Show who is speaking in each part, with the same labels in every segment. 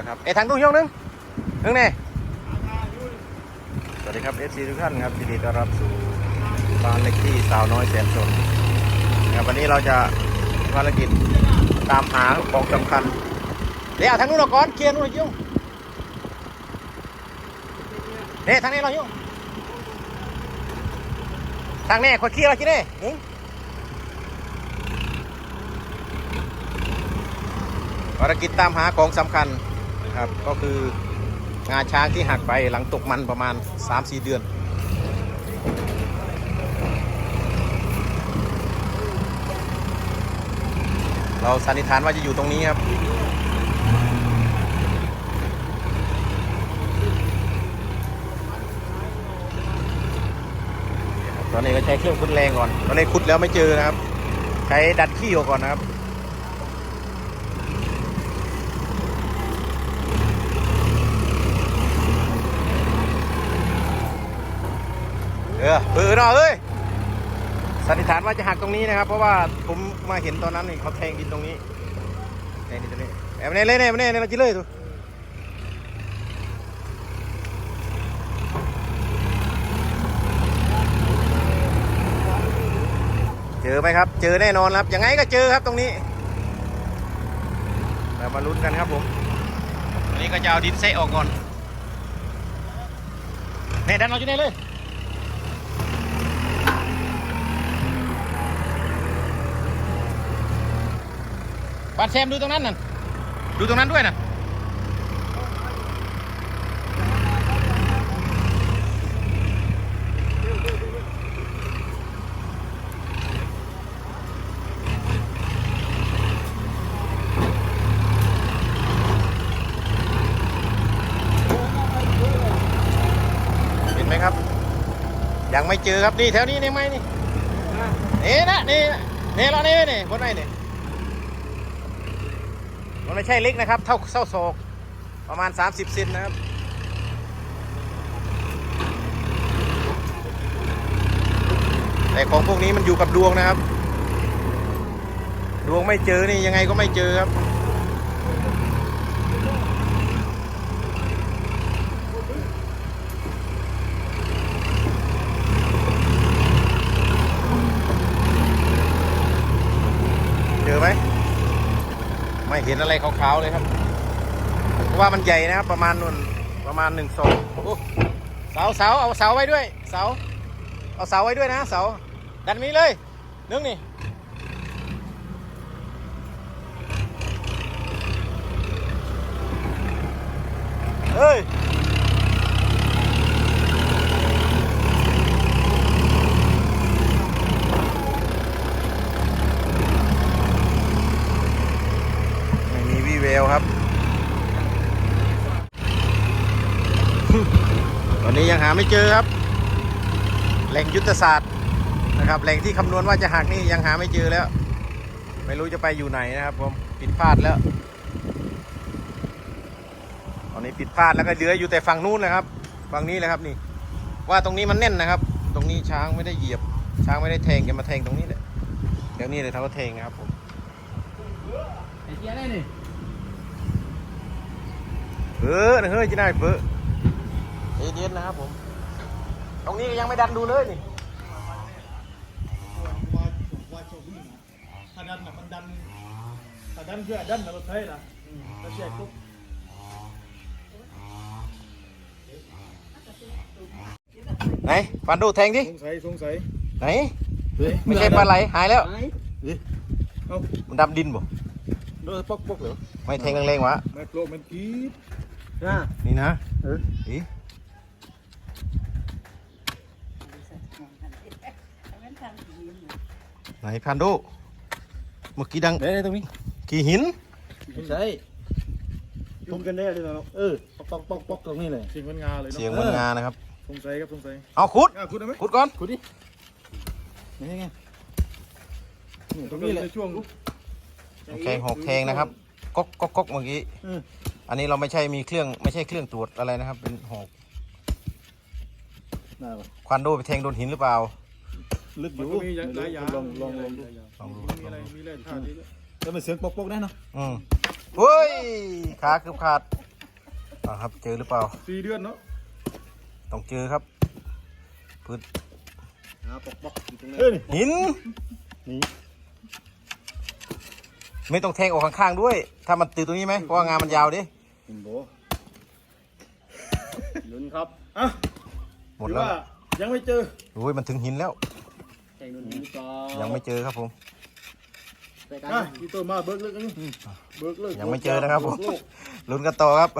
Speaker 1: แล้วครับเอ้ทางตู้ยกหนึงหนึงเนี่ยสวัสดีครับเอฟซีทุกท่านครับยินดีต้อนรับสู่บ้านเล็กที่สาวน้อยแสนสนนะครับวันนี้เราจะภารกิจตามหาของสำคัญเดี๋ยวเอาทางนู้นเราก่อนเคลียร์นู้นเรายุ่งเนี่ยทางนี้เรายุ่งทางนี้คอยเคลียร์เราจีเน่หึงภารกิจตามหาของสำคัญ ครับ ก็คืองาช้างที่หักไปหลังตกมันประมาณ 3-4 เดือน เราสันนิษฐานว่าจะอยู่ตรงนี้ครับตอนนี้ก็ใช้เครื่องคุดแรงก่อน ตอนนี้คุดแล้วไม่เจอนะครับ ใช้ดัดขี้ออกก่อนนะครับ เออเออเนาะเอ้ยสันนิษฐานว่าจะหักตรงนี้นะครับ เพราะว่าผมมาเห็นตอนนั้นนี่เขาแทงดินตรงนี้แทงดินตรงนี้แอบเน่เลยเนี่ยเน่เนี่ยเราจิเลยทุเจอไหมครับ เจอแน่นอนครับยังไงก็เจอครับตรงนี้เรามาลุ้นกันครับผมอันนี้ก็จะเอาดินเซะออกก่อนเนี่ยดันเราอยู่นี่เลย บาดแซมดูตรงนั้นน่ะดูตรงนั้นด้วยนะเห็นไหมครับ ยังไม่เจอครับนี่แถวนี้นี่ไหมนี่นี่นะนี่นะนี่เรานี่นี่บนไหนนี่ มันไม่ใช่เล็กนะครับ เท่าเส้าศอกประมาณ 30เซนนะครับแต่ของพวกนี้มันอยู่กับดวงนะครับ ดวงไม่เจอนี่ยังไงก็ไม่เจอครับ เจอไหม ไม่เห็นอะไรขาวๆเลยครับเพราะว่ามันใหญ่นะครับ ประมาณนุ่นประมาณหนึ่งศอกโอ้เสาเสาเอาเสาไว้ด้วย เสา เอาเสาไว้ด้วยนะ เสา ดันมีเลยนึงนี่เฮ้ย ไม่มี วครับ ตอนนี้ยังหาไม่เจอครับ แหล่งยุทธศาสตร์นะครับ แหล่งที่คำนวณว่าจะหักนี่ยังหาไม่เจอแล้ว ไม่รู้จะไปอยู่ไหนนะครับผมผิดพลาดแล้ว ตอนนี้ผิดพลาดแล้วก็เหลืออยู่แต่ฝั่งนู้นนะครับฝั่งนี้แหละครับนี่ ว่าตรงนี้มันแน่นนะครับ ตรงนี้ช้างไม่ได้เหยียบ ช้างไม่ได้แทงแกมาแทงตรงนี้แหละเดี๋ยวนี้เลยเขาก็แทงนะครับผม
Speaker 2: ไอ้เจี๊ยได้นี่
Speaker 1: เออเฮ้ยจีน่าเบอร์เอเดียนนะครับผม ตรงนี้ยังไม่ดันดูเลยนี่
Speaker 3: ว่าว่าโชคดีนะถ้าดันน่ะมันดันถ้าดันเพื่อดันน่ะรถไฟล่ะแล้วเสียปุ๊บ
Speaker 1: ไหนฟันดูแทงดิ
Speaker 3: สงสัยสงสัย
Speaker 1: ไหนไม่ใช่ปลาไหลหายแล้ว
Speaker 3: เอา
Speaker 1: มันดำดินบ่
Speaker 3: โดนปอกปอกเหรอ
Speaker 1: ไม่แทงแรงๆวะ
Speaker 3: แม่โปรมันกรีด
Speaker 2: นะ
Speaker 1: นี่นะ
Speaker 3: เออ
Speaker 1: อีไหนพันดูเมื่อกี้ดัง
Speaker 3: เด้ตรงนี้
Speaker 1: กี่หิน
Speaker 3: ไม่ใช่ทุ่มกันได้เลยเนาะเออปอกปอกปอกตรงนี้เลยเสียงมันงาเลยเนาะ
Speaker 1: เสียงเหมันงานะครับ
Speaker 3: สงสัยครับสงสัย
Speaker 1: เอาขุด
Speaker 3: อะคุณได้ไหม
Speaker 1: ขุดก่อน
Speaker 3: คุณดินี่ไงนี่ตรงนี้แหละช่วง
Speaker 1: โอเคหกแทงนะครับก๊กก๊กก๊กเมื่อกี้
Speaker 3: อืม
Speaker 1: อันนี้เราไม่ใช่มีเครื่องไม่ใช่เครื่องตรวจอะไรนะครับ เป็นหอก
Speaker 3: น่าปะ
Speaker 1: ควันโดไปแทงโดนหินหรือเปล่า
Speaker 3: ลึกอยู่มีหลายอย่างลองลองลองดู
Speaker 1: ลองดู
Speaker 3: มีอะไรมีอะไรท่าดีแล้วมันเสียงปอกปอกได้เนาะ
Speaker 1: อืมเฮ้ยขาคือขาดอ่าครับเจอหรือเปล่า
Speaker 3: สี่เดือนเนาะ
Speaker 1: ต้องเจอครับพืช
Speaker 2: อ่าปอกปอกอยู่ตรงนี้
Speaker 3: เอ้ยนี่
Speaker 1: หิน
Speaker 3: นี่
Speaker 1: ไม่ต้องแทงออกข้างๆด้วย ถ้ามันตือตรงนี้ไหมเพราะว่างานมันยาวดิ
Speaker 2: หินโบลุ้นครับ
Speaker 3: อะ
Speaker 1: หมด
Speaker 3: ถือ
Speaker 1: แล้ว
Speaker 3: ว่ายังไม่เจอ
Speaker 1: โอ้ยมันถึงหินแล้ว
Speaker 2: แข่งลุ้นหินก่อน
Speaker 1: ยังไม่เจอครับผม
Speaker 2: ไปกัน
Speaker 3: อะอีตัวมาเบิกเลิกอันนี้เบิกเลิก
Speaker 1: ยังไม่เจอนะครับผม
Speaker 3: เบิกโลก
Speaker 1: ลุ้นกันต่อครับ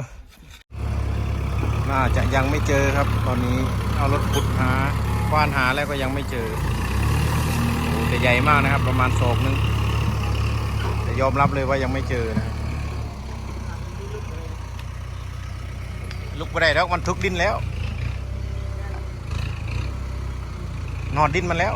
Speaker 1: น่าจะยังไม่เจอครับ ตอนนี้เอารถขุดหาควานหาแล้วก็ยังไม่เจอโอ้แต่ใหญ่มากนะครับ ประมาณศอกนึงแต่ยอมรับเลยว่ายังไม่เจอนะครับ ลุกไปได้แล้วมันทุกดินแล้ว นอนดินมันแล้ว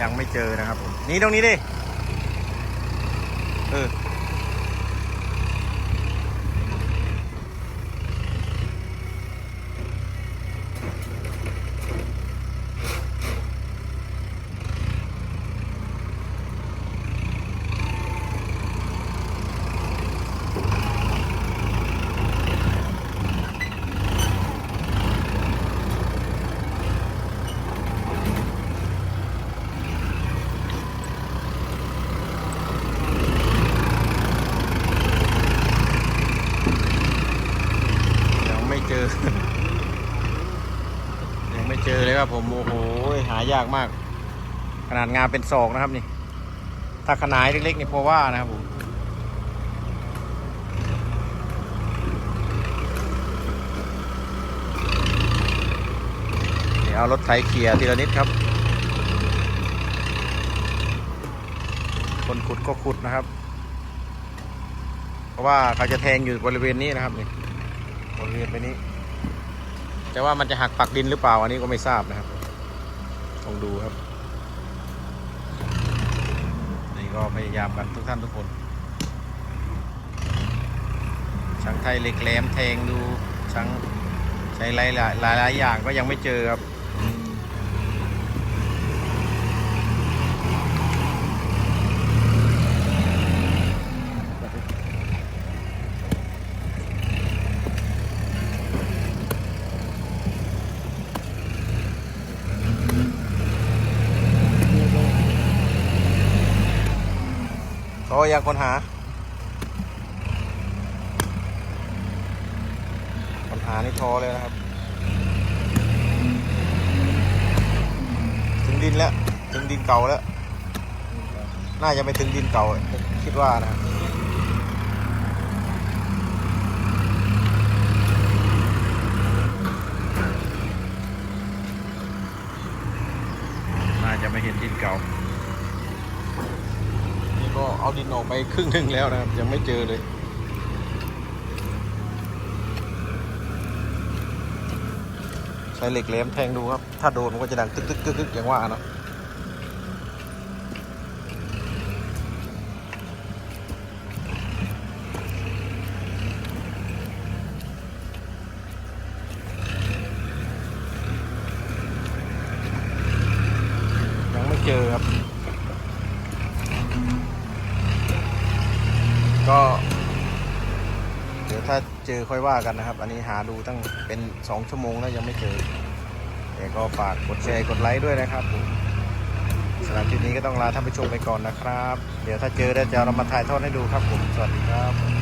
Speaker 1: ยังไม่เจอนะครับผมนี่ตรงนี้ดิ เออ ยังไม่เจอ ยัง ไม่เจอเลยครับผม โอ้โห หายากมาก ขนาดงานเป็นศอกนะครับนี่ ถ้าขนาดเล็กๆนี่พอว่านะครับผมเดี๋ยวเอารถไถเขี่ยทีละนิดครับ คนขุดก็ขุดนะครับ เพราะว่าเขาจะแทงอยู่บริเวณนี้นะครับนี่บริเวณไปนี้ แต่ว่ามันจะหักปักดินหรือเปล่าอันนี้ก็ไม่ทราบนะครับต้องดูครับนี่ก็พยายามกันทุกท่านทุกคนช่างไทยเหล็กแหลมแทงดูช่างใช้หลายหลายหลายหลายอย่างก็ยังไม่เจอครับ โอ้ยังคนหาคนหานี่ทอเลยนะครับ ถึงดินแล้ว ถึงดินเก่าแล้ว น่าจะไม่ถึงดินเก่า คิดว่านะครับน่าจะไม่เห็นดินเก่า ก็เอาดินออกไปครึ่งหนึ่งแล้วนะครับ ยังไม่เจอเลยใช้เหล็กแหลมแทงดูครับ ถ้าโดนมันก็จะดังตึกตึกตึกตึกอย่างว่าเนาะยังไม่เจอครับ ก็ เดี๋ยวถ้าเจอค่อยว่ากันนะครับ อันนี้หาดูตั้งเป็นสองชั่วโมงแล้วยังไม่เจอแต่ก็ฝากกดแชร์กดไลค์ด้วยนะครับสำหรับคลิปนี้ก็ต้องลาท่านผู้ชมไปก่อนนะครับ เดี๋ยวถ้าเจอแล้วจะเรามาถ่ายทอดให้ดูครับผม สวัสดีครับ